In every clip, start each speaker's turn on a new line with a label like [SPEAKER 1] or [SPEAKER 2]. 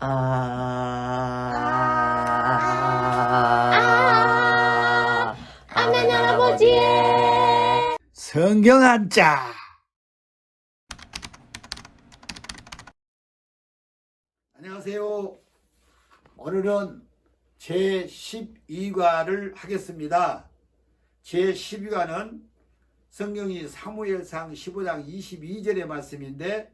[SPEAKER 1] 아.
[SPEAKER 2] 하나님 할아버지의
[SPEAKER 1] 성경 한 자. 안녕하세요. 오늘은 제 12과를 하겠습니다. 제 12과는 성경이 사무엘상 15장 22절의 말씀인데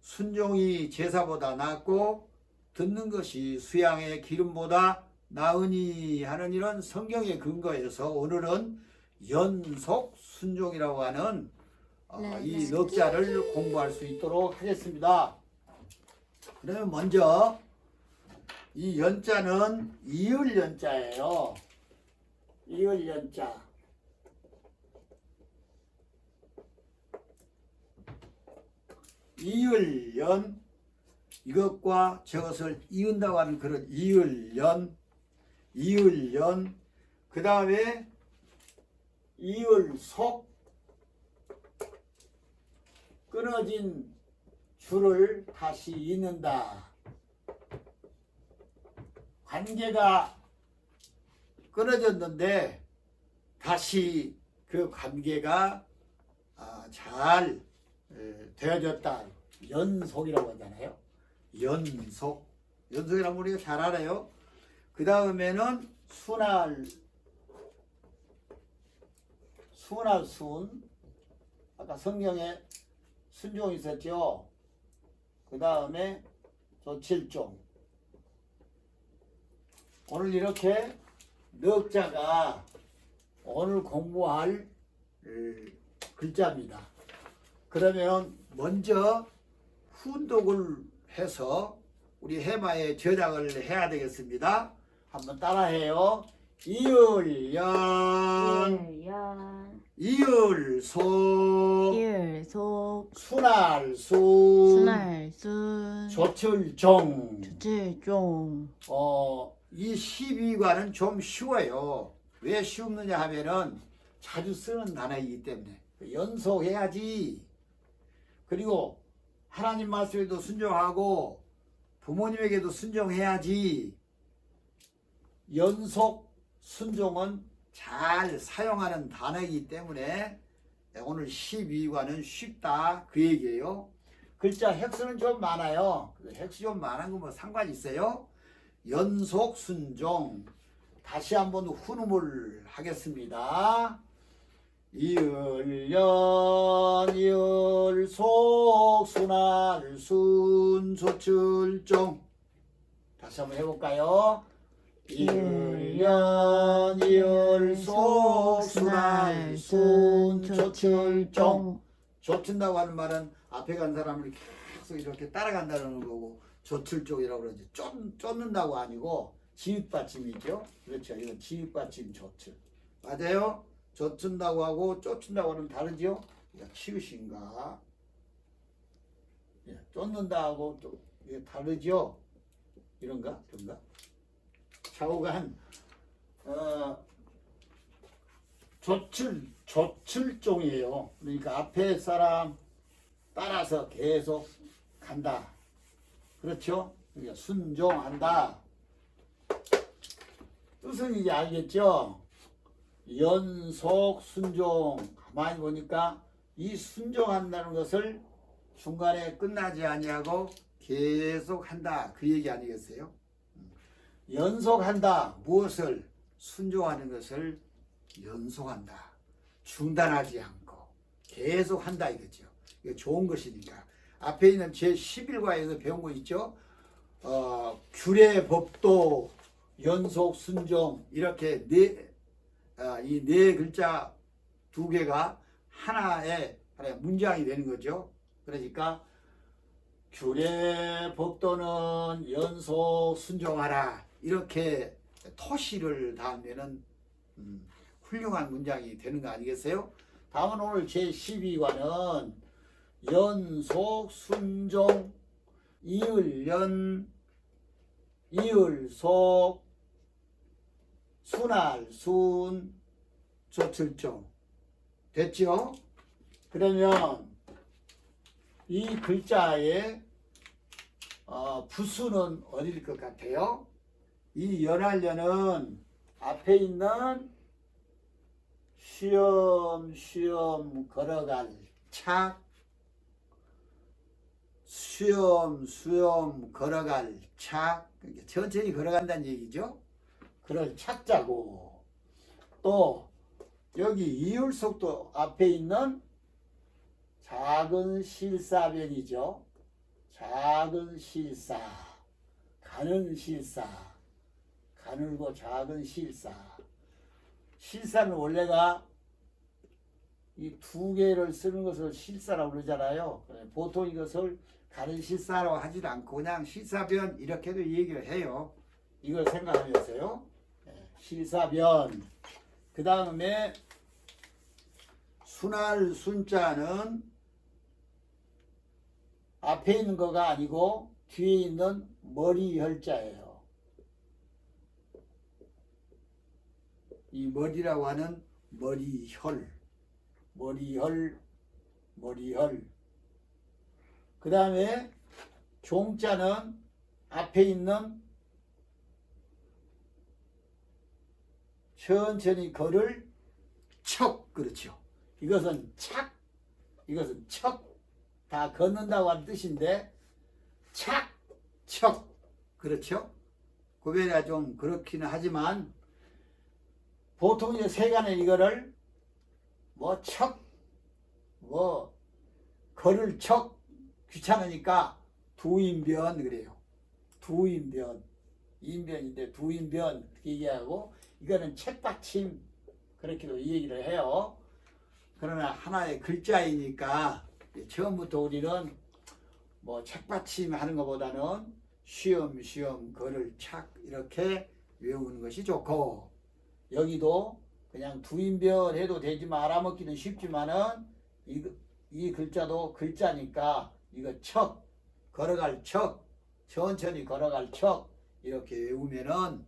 [SPEAKER 1] 순종이 제사보다 낫고 듣는 것이 수양의 기름보다 나으니 하는 이런 성경의 근거에서 오늘은 연속 순종이라고 하는 어,
[SPEAKER 2] 네,
[SPEAKER 1] 이
[SPEAKER 2] 네.
[SPEAKER 1] 넉자를 공부할 수 있도록 하겠습니다. 그러면 먼저 이 연자는 이을 연자예요. 이을 연자. 이을 연 이것과 저것을 이은다고 하는 그런 이을연 이을연 그 다음에 이을속 끊어진 줄을 다시 잇는다 관계가 끊어졌는데 다시 그 관계가 아, 잘 에, 되어졌다. 연속이라고 하잖아요. 연속. 연속이라면 우리가 잘 알아요. 그 다음에는 순할, 순할 순. 아까 성경에 순종 있었죠. 그 다음에 조칠종. 오늘 이렇게 넉자가 오늘 공부할 에, 글자입니다. 그러면 먼저 훈독을 해서 우리 해마에 저장을 해야 되겠습니다. 한번 따라해요. 이을연,
[SPEAKER 2] 일연
[SPEAKER 1] 이을소,
[SPEAKER 2] 일 속
[SPEAKER 1] 순할순,
[SPEAKER 2] 순할 순
[SPEAKER 1] 조출종.
[SPEAKER 2] 주칠종
[SPEAKER 1] 어, 이 12과는 좀 쉬워요. 왜 쉬웠느냐 하면은 자주 쓰는 단어이기 때문에 연속해야지. 그리고 하나님 말씀에도 순종하고 부모님에게도 순종해야지. 연속 순종은 잘 사용하는 단어이기 때문에 오늘 12과는 쉽다 그 얘기예요. 글자 획수는 좀 많아요. 획수 좀 많은 거뭐 상관 있어요? 연속 순종 다시 한번 훈음을 하겠습니다. 이을연 이을 속 순할순 조출종 다시 한번 해볼까요? 이을연 이을 속 순할순 조출종 조춘다고 하는 말은 앞에 간 사람을 계속 이렇게 따라간다는 거고 조출종이라고 그러지. 쫓, 쫓는다고 아니고 지읒받침이죠. 그렇죠. 이건 지읒받침 조출 맞아요 쫓는다고 하고 쫓는다고 하는 이거 치읓인가 예, 쫓는다 하고 또 이게 다르죠 이런가 그런가 좌우간 어, 조출 조출종이에요. 그러니까 앞에 사람 따라서 계속 간다. 그렇죠? 그러니까 순종한다. 뜻은 이제 알겠죠? 연속 순종. 가만히 보니까 이 순종한다는 것을 중간에 끝나지 아니하고 계속 한다. 그 얘기 아니겠어요? 음. 연속한다. 무엇을? 순종하는 것을 연속한다. 중단하지 않고 계속 한다 이거죠. 이거 좋은 것이니까. 앞에 있는 제 11과에서 배운 거 있죠? 어, 규례 법도 연속 순종 이렇게 네, 아, 이 네 글자 두 개가 하나의 문장이 되는 거죠. 그러니까 규례 법도는 연속 순종하라 이렇게 토시를 다하면은 음, 훌륭한 문장이 되는 거 아니겠어요? 다음은 오늘 제 12과는 연속 순종 이을연 이을속 순할 순 조출종 됐죠? 그러면 이 글자에 어, 부수는 어딜 것 같아요? 이 연할려는 앞에 있는 쉬엄 쉬엄 걸어갈 착 수염 수염 걸어갈 착 그러니까 천천히 걸어간다는 얘기죠. 그럴 착자고 또 여기 이율 속도 앞에 있는 작은 실사변이죠. 작은 실사, 가는 실사, 가늘고 작은 실사. 실사는 원래가 이 두 개를 쓰는 것을 실사라고 그러잖아요. 보통 이것을 가는 실사라고 하지도 않고 그냥 실사변 이렇게도 얘기를 해요. 이걸 생각하면서요. 예, 실사변. 그 다음에 순할 순자는 앞에 있는 거가 아니고 뒤에 있는 머리 혈자예요. 이 머리라고 하는 머리혈, 머리혈, 머리혈. 그 다음에 종자는 앞에 있는 천천히 걸을 척 그렇죠. 이것은 착, 이것은 척. 다 걷는다고 하는 뜻인데 착, 척 그렇죠? 구별이가 좀 그렇기는 하지만 보통 이제 세간에 이거를 뭐 척, 뭐 걸을 척 귀찮으니까 두인변 그래요. 두인변, 인변인데 두인변 얘기하고 이거는 책받침 그렇게도 얘기를 해요. 그러나 하나의 글자이니까 처음부터 우리는 뭐 책받침 하는 것보다는 쉬엄쉬엄 걸을 착 이렇게 외우는 것이 좋고 여기도 그냥 두인변 해도 되지만 알아먹기는 쉽지만은 이, 이 글자도 글자니까 이거 척 걸어갈 척 천천히 걸어갈 척 이렇게 외우면은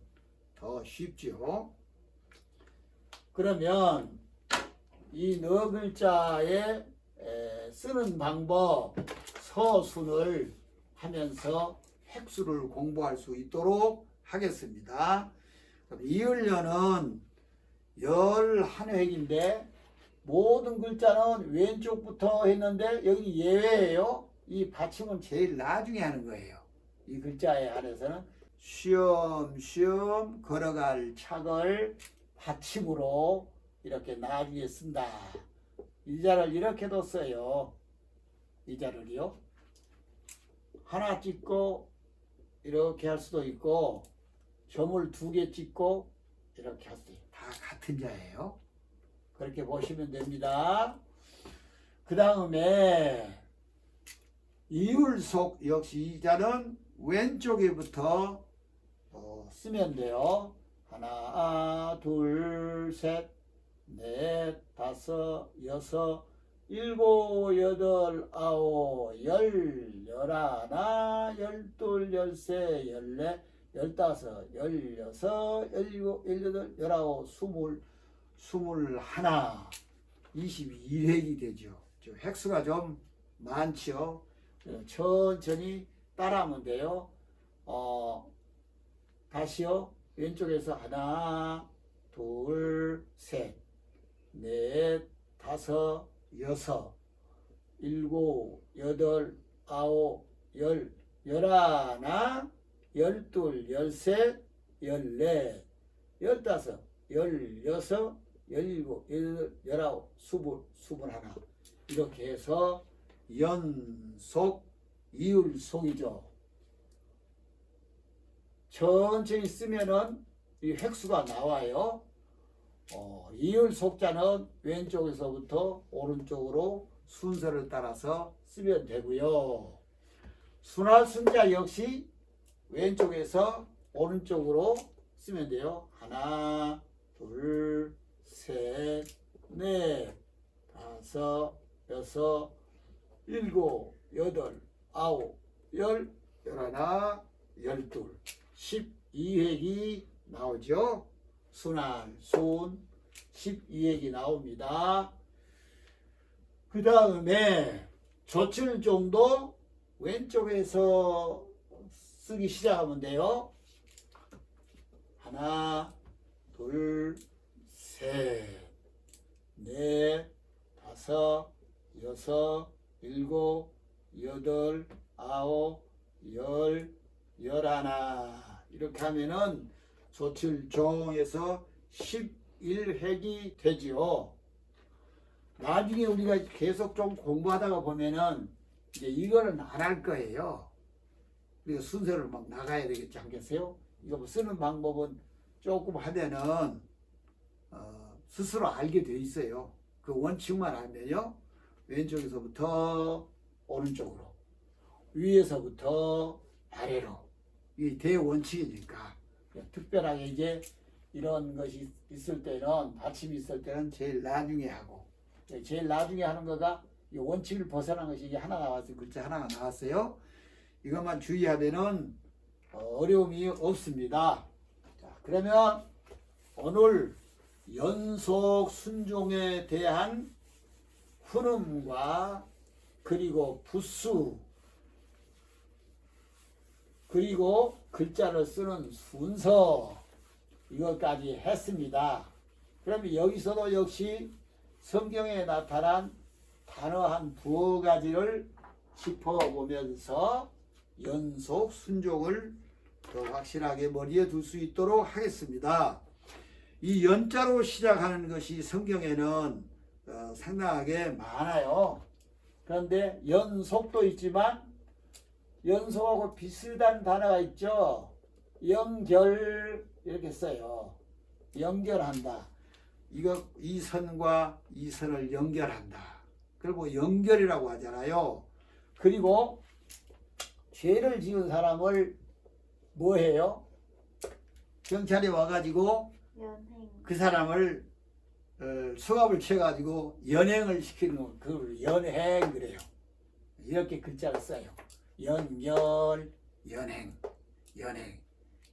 [SPEAKER 1] 더 쉽죠. 그러면 이 너 글자에 에, 쓰는 방법 서순을 하면서 획수를 공부할 수 있도록 하겠습니다. 이을려는 열한 획인데 모든 글자는 왼쪽부터 했는데 여기 예외예요. 이 받침은 제일 나중에 하는 거예요. 이 글자에 한해서는 쉬엄쉬엄 걸어갈 착을 받침으로 이렇게 나중에 쓴다. 이자를 이렇게도 써요. 이자를요. 하나 찍고 이렇게 할 수도 있고 점을 두 개 찍고 이렇게 할 수도 있고 다 같은 자예요. 그렇게 보시면 됩니다. 그 다음에 이율 속 역시 이 자는 왼쪽에부터 어, 쓰면 돼요. 하나, 둘, 셋, 넷, 다섯, 여섯, 일곱, 여덟, 아홉, 열, 열하나, 열둘, 열세, 열네, 열다섯, 열여섯, 열일곱, 열여덟, 열아홉, 스물, 스물하나, 22획이 되죠. 저 획수가 좀 많죠. 어, 천천히 따라하면 돼요. 어, 다시요. 왼쪽에서 하나, 둘, 셋, 넷, 다섯, 여섯, 일곱, 여덟, 아홉, 열, 열하나, 열둘, 열셋, 열넷, 열다섯, 열여섯, 열일곱, 열여덟, 열아홉, 스물, 스물하나 이렇게 해서 연속 이율속이죠. 천천히 쓰면은 이 획수가 나와요. 어, 이율 속자는 왼쪽에서부터 오른쪽으로 순서를 따라서 쓰면 되고요. 순할 순자 역시 왼쪽에서 오른쪽으로 쓰면 돼요. 하나, 둘, 셋, 넷, 다섯, 여섯, 일곱, 여덟, 아홉, 열, 열하나, 열둘, 십이획이 나오죠. 순환, 순, 12액이 나옵니다. 그 다음에 젖힐 정도 왼쪽에서 쓰기 시작하면 돼요. 하나, 둘, 셋, 넷, 다섯, 여섯, 일곱, 여덟, 아홉, 열, 열하나. 이렇게 하면은 조칠종에서 11획이 되지요. 나중에 우리가 계속 좀 공부하다가 보면은 이제 이거는 안 할 거예요. 우리가 순서를 막 나가야 되겠지 않겠어요? 이거 뭐 쓰는 방법은 조금 하면은 어, 스스로 알게 돼 있어요. 그 원칙만 알면요. 왼쪽에서부터 오른쪽으로 위에서부터 아래로 이 대원칙이니까 특별하게 이제 이런 것이 있을 때는 받침이 있을 때는 제일 나중에 하고 제일 나중에 하는 거가 이 원칙을 벗어난 것이 이게 하나 나왔어요. 글자 하나가 나왔어요. 이것만 주의하면은 어, 어려움이 없습니다. 자, 그러면 오늘 연속 순종에 대한 훈음과 그리고 부수 그리고 글자를 쓰는 순서 이것까지 했습니다. 그러면 여기서도 역시 성경에 나타난 단어 한 두어 가지를 짚어보면서 연속 순종을 더 확실하게 머리에 둘 수 있도록 하겠습니다. 이 연자로 시작하는 것이 성경에는 어, 상당하게 많아요. 그런데 연속도 있지만 연속하고 비슷한 단어가 있죠. 연결 이렇게 써요. 연결한다. 이거 이 선과 이 선을 연결한다. 그리고 연결이라고 하잖아요. 그리고 죄를 지은 사람을 뭐 해요? 경찰에 와가지고
[SPEAKER 2] 연행.
[SPEAKER 1] 그 사람을 어, 수갑을 쳐가지고 연행을 시키는 거 그걸 연행 그래요. 이렇게 글자를 써요. 연결, 연행, 연행,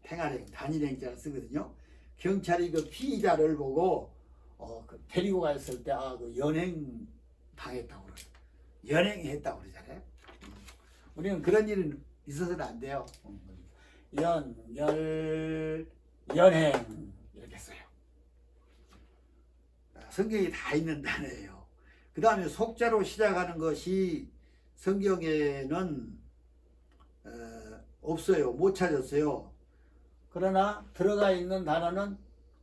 [SPEAKER 1] 행할행, 단일행자를 쓰거든요. 경찰이 그 피의자를 보고 어, 그 데리고 갔을 때 아, 그 연행 당했다고 그래요. 연행했다고 그러잖아요. 음. 우리는 그런 일은 있어서는 안 돼요. 음. 연결, 연행 이렇게 써요. 성경이 다 있는 단어예요. 그 다음에 속자로 시작하는 것이 성경에는 어, 없어요. 못 찾았어요. 그러나 들어가 있는 단어는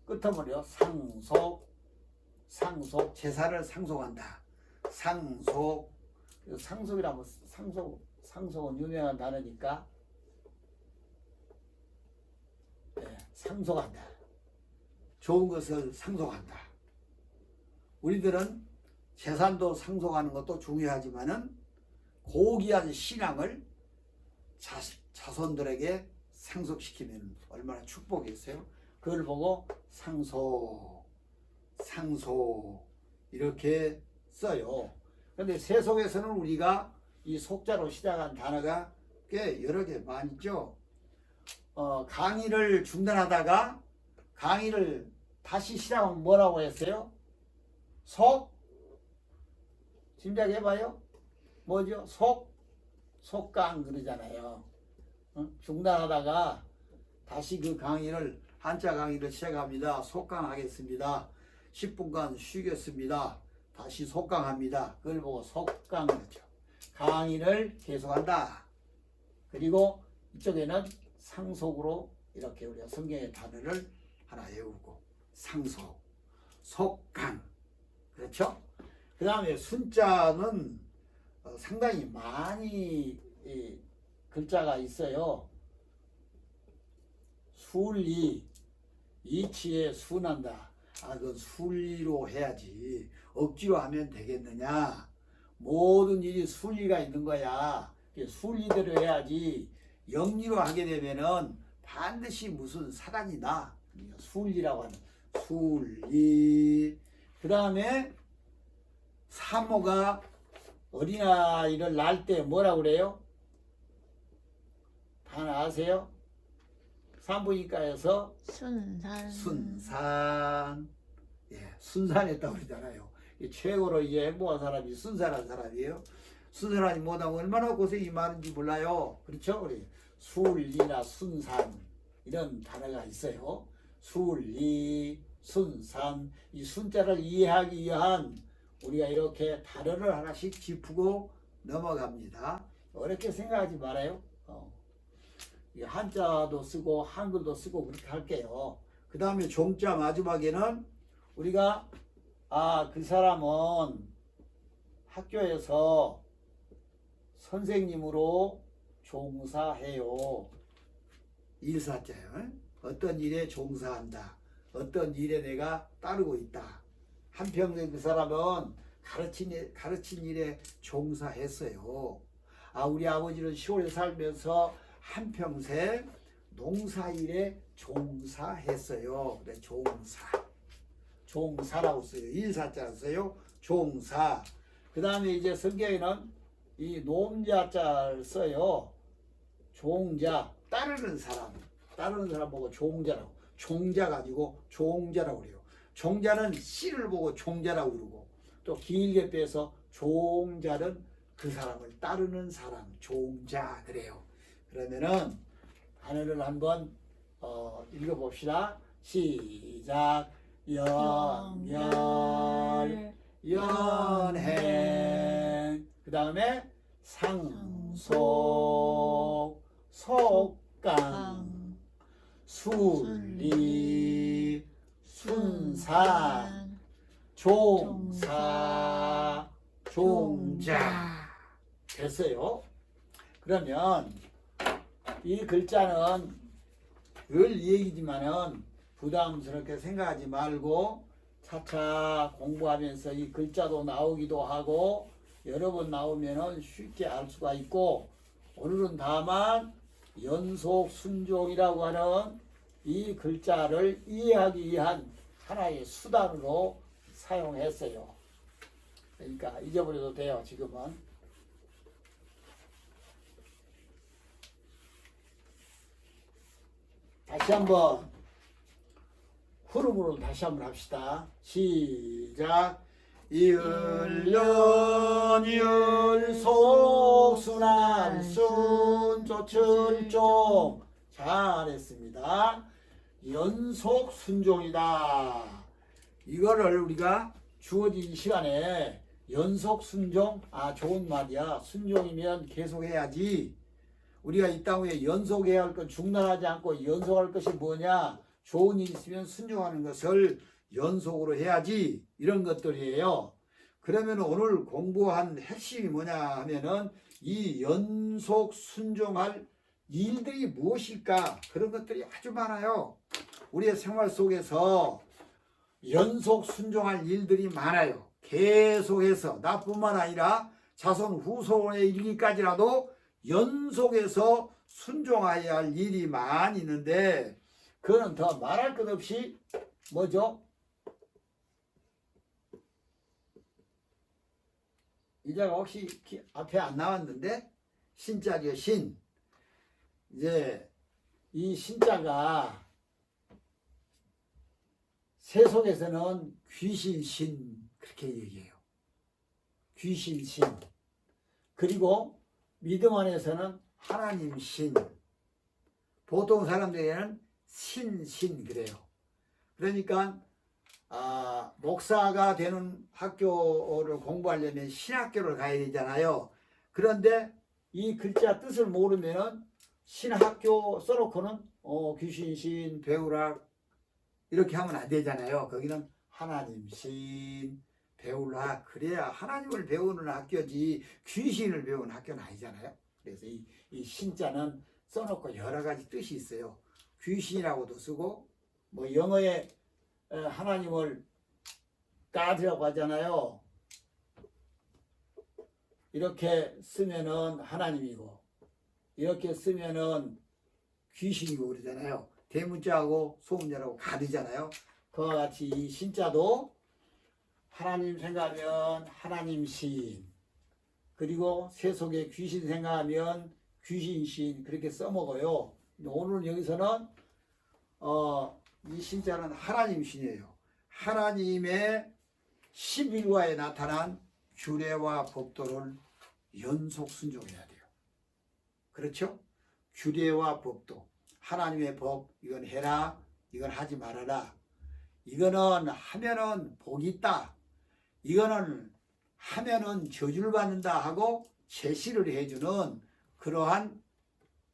[SPEAKER 1] 끝머리요. 상속, 상속, 제사를 상속한다. 상속, 상속이라면 상속, 상속은 유명한 단어니까 예, 상속한다. 좋은 것을 상속한다. 우리들은 재산도 상속하는 것도 중요하지만은 고귀한 신앙을 자, 자손들에게 상속시키면 얼마나 축복이겠어요? 그걸 보고 상속, 상속 이렇게 써요. 그런데 세속에서는 우리가 이 속자로 시작한 단어가 꽤 여러 개 많이 있죠. 어, 강의를 중단하다가 강의를 다시 시작하면 뭐라고 했어요? 속? 짐작해봐요. 뭐죠? 속? 속강 그러잖아요. 어? 중단하다가 다시 그 강의를 한자 강의를 시작합니다. 속강하겠습니다. 10분간 쉬겠습니다. 다시 속강합니다. 그걸 보고 속강 그렇죠. 강의를 계속한다. 그리고 이쪽에는 상속으로 이렇게 우리가 성경의 단어를 하나 외우고 상속, 속강 그렇죠? 그 다음에 순자는 어, 상당히 많이 이, 글자가 있어요. 순리, 이치에 순한다. 아, 그건 순리로 해야지. 억지로 하면 되겠느냐. 모든 일이 순리가 있는 거야. 순리대로 해야지. 영리로 하게 되면은 반드시 무슨 사단이 나. 순리라고 하는 순리. 그 다음에 사모가 어린아이를 낳을 때 뭐라 그래요? 다 아세요? 산부인과에서
[SPEAKER 2] 순산.
[SPEAKER 1] 순산 예, 순산했다고 그러잖아요. 이 최고로 이제 행복한 사람이 순산한 사람이에요. 순산하지 못하면 얼마나 고생이 많은지 몰라요. 그렇죠? 우리 순리나 순산 이런 단어가 있어요. 순리, 순산 이 순자를 이해하기 위한 우리가 이렇게 단어를 하나씩 짚고 넘어갑니다. 어렵게 생각하지 말아요. 어. 이 한자도 쓰고 한글도 쓰고 그렇게 할게요. 그 다음에 종자 마지막에는 우리가 아 그 사람은 학교에서 선생님으로 종사해요. 일사자요. 어떤 일에 종사한다. 어떤 일에 내가 따르고 있다. 한평생 그 사람은 가르친, 일- 가르친 일에 종사했어요. 아, 우리 아버지는 시골에 살면서 한평생 농사일에 종사했어요. 그래, 종사. 종사라고 써요. 일사자 써요. 종사. 그 다음에 이제 성경에는 이 노음자자를 써요. 종자. 따르는 사람. 따르는 사람 보고 종자라고. 종자가 아니고 종자라고 그래요. 종자는 씨를 보고 종자라고 그러고 또 길게 빼서 종자는 그 사람을 따르는 사람. 종자 그래요. 그러면은 단어를 한번 어, 읽어봅시다. 시작. 연열 연행 그 다음에 상속 속강 순리 순산 종사 종자 됐어요. 그러면 이 글자는 늘 얘기지만은 부담스럽게 생각하지 말고 차차 공부하면서 이 글자도 나오기도 하고 여러 번 나오면은 쉽게 알 수가 있고 오늘은 다만 연속 순종이라고 하는 이 글자를 이해하기 위한 하나의 수단으로 사용했어요. 그러니까 잊어버려도 돼요, 지금은. 다시 한번 흐름으로 다시 한번 합시다. 시작. 이을연이을 속순한 순조철종 잘했습니다. 연속 순종이다. 이거를 우리가 주어진 시간에 연속 순종 아 좋은 말이야. 순종이면 계속 해야지. 우리가 이 땅에 연속해야 할건 중단하지 않고 연속할 것이 뭐냐? 좋은 일 있으면 순종하는 것을 연속으로 해야지 이런 것들이에요. 그러면 오늘 공부한 핵심이 뭐냐 하면은 이 연속 순종할 일들이 무엇일까? 그런 것들이 아주 많아요. 우리의 생활 속에서 연속 순종할 일들이 많아요. 계속해서 나뿐만 아니라 자손 후손에 이르기까지라도 연속해서 순종해야 할 일이 많이 있는데 그거는 더 말할 것 없이 뭐죠? 이자가 혹시 기- 앞에 안 나왔는데 신자죠 신 이제 이 신자가 세속에서는 귀신신 그렇게 얘기해요. 귀신신. 그리고 믿음 안에서는 하나님 신. 보통 사람들에게는 신신 그래요. 그러니까 아, 목사가 되는 학교를 공부하려면 신학교를 가야 되잖아요. 그런데 이 글자 뜻을 모르면은 신학교 써놓고는 어, 귀신 신, 배우락 이렇게 하면 안 되잖아요. 거기는 하나님 신, 배우락 그래야 하나님을 배우는 학교지 귀신을 배우는 학교는 아니잖아요. 그래서 이, 이 신자는 써놓고 여러 가지 뜻이 있어요. 귀신이라고도 쓰고 뭐 영어에 에, 하나님을 God이라고 하잖아요. 이렇게 쓰면은 하나님이고 이렇게 쓰면은 귀신이고 그러잖아요. 대문자하고 소문자라고 가리잖아요. 그와 같이 이 신자도 하나님 생각하면 하나님 신 그리고 세속에 귀신 생각하면 귀신 신 그렇게 써먹어요. 오늘 여기서는 어, 이 신자는 하나님 신이에요. 하나님의 11화에 나타난 규례와 법도를 연속 순종해야 돼요. 그렇죠? 규례와 법도 하나님의 법 이건 해라 이건 하지 말아라 이거는 하면은 복이 있다 이거는 하면은 저주를 받는다 하고 제시를 해주는 그러한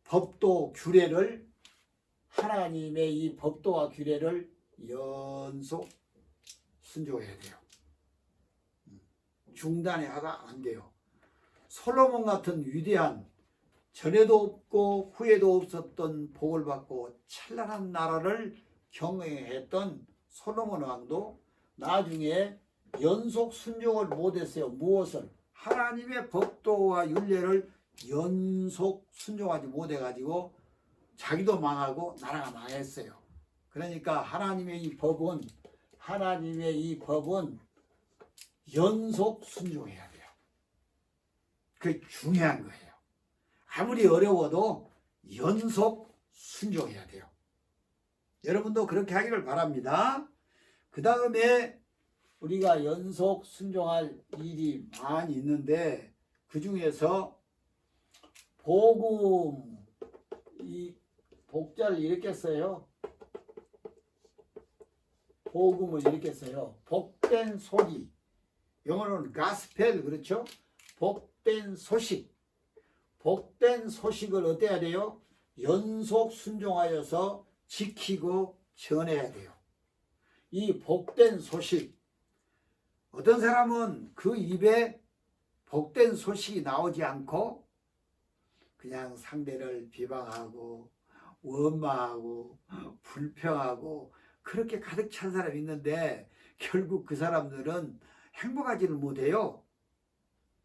[SPEAKER 1] 법도 규례를 하나님의 이 법도와 규례를 연속 순종해야 돼요. 중단에 하가 안 돼요. 솔로몬 같은 위대한 전에도 없고 후에도 없었던 복을 받고 찬란한 나라를 경영했던 솔로몬 왕도 나중에 연속 순종을 못했어요. 무엇을? 하나님의 법도와 윤례를 연속 순종하지 못해가지고 자기도 망하고 나라가 망했어요. 그러니까 하나님의 이 법은 하나님의 이 법은 연속 순종해야 돼요. 그게 중요한 거예요. 아무리 어려워도 연속 순종해야 돼요. 여러분도 그렇게 하기를 바랍니다. 그 다음에 우리가 연속 순종할 일이 많이 있는데 그 중에서 복음 이 복자를 이렇게 써요. 복음을 이렇게 써요. 복된 소리. 영어로는 가스펠 그렇죠? 복된 소식. 복된 소식을 어때야 돼요? 연속 순종하여서 지키고 전해야 돼요. 이 복된 소식. 어떤 사람은 그 입에 복된 소식이 나오지 않고 그냥 상대를 비방하고 원망하고 불평하고 그렇게 가득 찬 사람이 있는데 결국 그 사람들은 행복하지를 못해요.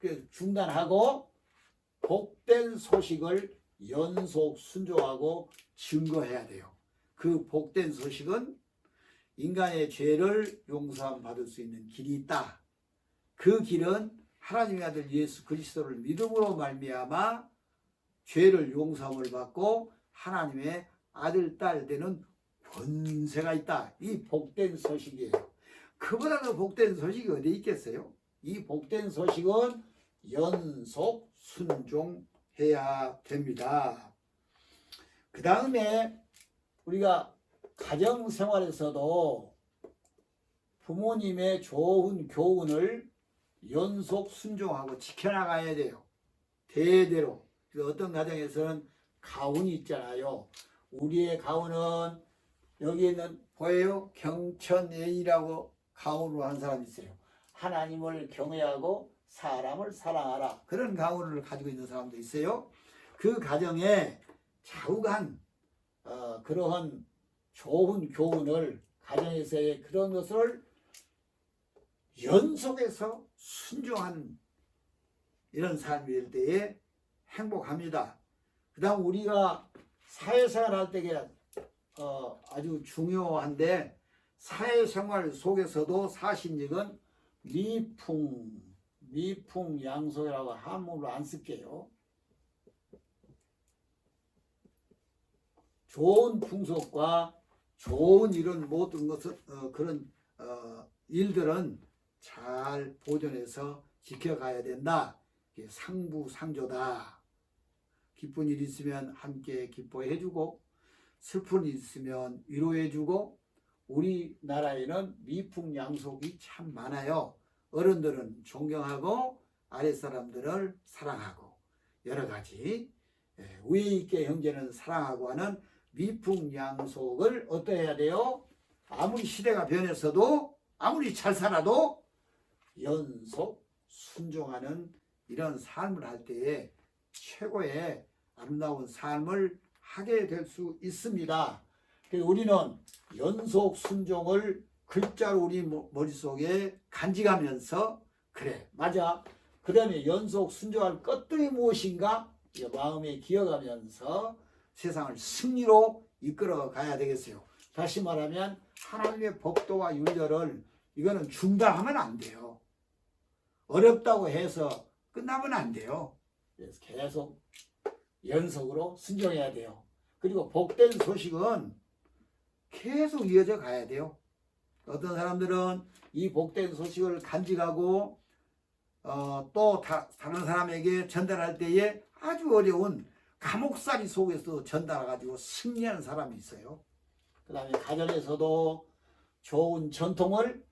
[SPEAKER 1] 그 중단하고 복된 소식을 연속 순종하고 증거해야 돼요. 그 복된 소식은 인간의 죄를 용서함 받을 수 있는 길이 있다. 그 길은 하나님의 아들 예수 그리스도를 믿음으로 말미암아 죄를 용서함을 받고 하나님의 아들 딸 되는 권세가 있다. 이 복된 소식이에요. 그보다 더 복된 소식이 어디 있겠어요? 이 복된 소식은 연속 순종해야 됩니다. 그 다음에 우리가 가정 생활에서도 부모님의 좋은 교훈을 연속 순종하고 지켜나가야 돼요. 대대로. 그 어떤 가정에서는 가훈이 있잖아요. 우리의 가훈은 여기 있는 보여요? 경천예이라고 가훈으로 한 사람이 있어요. 하나님을 경외하고 사람을 사랑하라. 그런 가훈을 가지고 있는 사람도 있어요. 그 가정에 좌우간 어, 그러한 좋은 교훈을 가정에서의 그런 것을 연속해서 순종한 이런 될 때에 행복합니다. 그 다음 우리가 사회생활 할 때가 어, 아주 중요한데 사회생활 속에서도 사신직은 미풍, 미풍양속이라고 한문으로 안 쓸게요. 좋은 풍속과 좋은 이런 모든 것을 어, 그런 어, 일들은 잘 보존해서 지켜가야 된다. 상부상조다. 기쁜 일 있으면 함께 기뻐해주고 슬픈 일 있으면 위로해주고 우리나라에는 미풍양속이 참 많아요. 어른들은 존경하고 아랫사람들을 사랑하고 여러 가지 예, 우애 있게 형제는 사랑하고 하는 미풍양속을 어떠해야 돼요? 아무리 시대가 변했어도 아무리 잘 살아도 연속 순종하는 이런 삶을 할 때에 최고의 아름다운 삶을 하게 될 수 있습니다. 우리는 연속 순종을 글자로 우리 머- 머릿속에 간직하면서 그래 맞아 그 다음에 연속 순종할 것들이 무엇인가 이 마음에 기억하면서 세상을 승리로 이끌어 가야 되겠어요. 다시 말하면 하나님의 법도와 윤례를 이거는 중단하면 안 돼요. 어렵다고 해서 끝나면 안 돼요. 그래서 계속 연속으로 순종해야 돼요. 그리고 복된 소식은 계속 이어져 가야 돼요. 어떤 사람들은 이 복된 소식을 간직하고 어, 또 다, 다른 사람에게 전달할 때에 아주 어려운 감옥살이 속에서 전달해가지고 승리하는 사람이 있어요. 그 다음에 가정에서도 좋은 전통을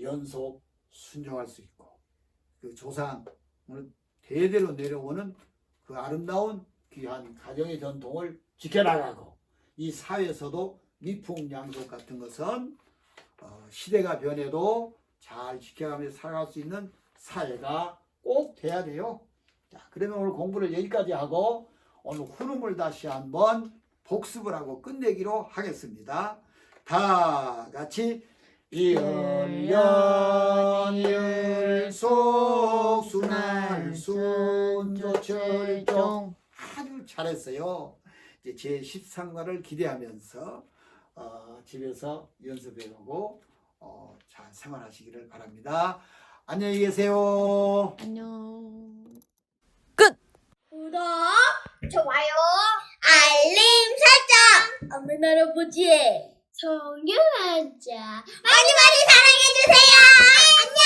[SPEAKER 1] 연속 순종할 수 있고 그 조상을 대대로 내려오는 그 아름다운 귀한 가정의 전통을 지켜나가고 이 사회에서도 미풍양속 같은 것은 어, 시대가 변해도 잘 지켜가며 살아갈 수 있는 사회가 꼭 돼야 돼요. 자, 그러면 오늘 공부를 여기까지 하고 오늘 후름을 다시 한번 복습을 하고 끝내기로 하겠습니다. 다 같이 일연율속 순할 순조철종 아주 잘했어요. 이제 제 13과를 기대하면서 어, 집에서 연습해보고 어, 잘 생활하시기를 바랍니다. 안녕히 계세요.
[SPEAKER 2] 안녕.
[SPEAKER 3] 구독, 좋아요, 알림 설정, 엄마 할아버지의 성경하자 많이 많이 사랑해 주세요!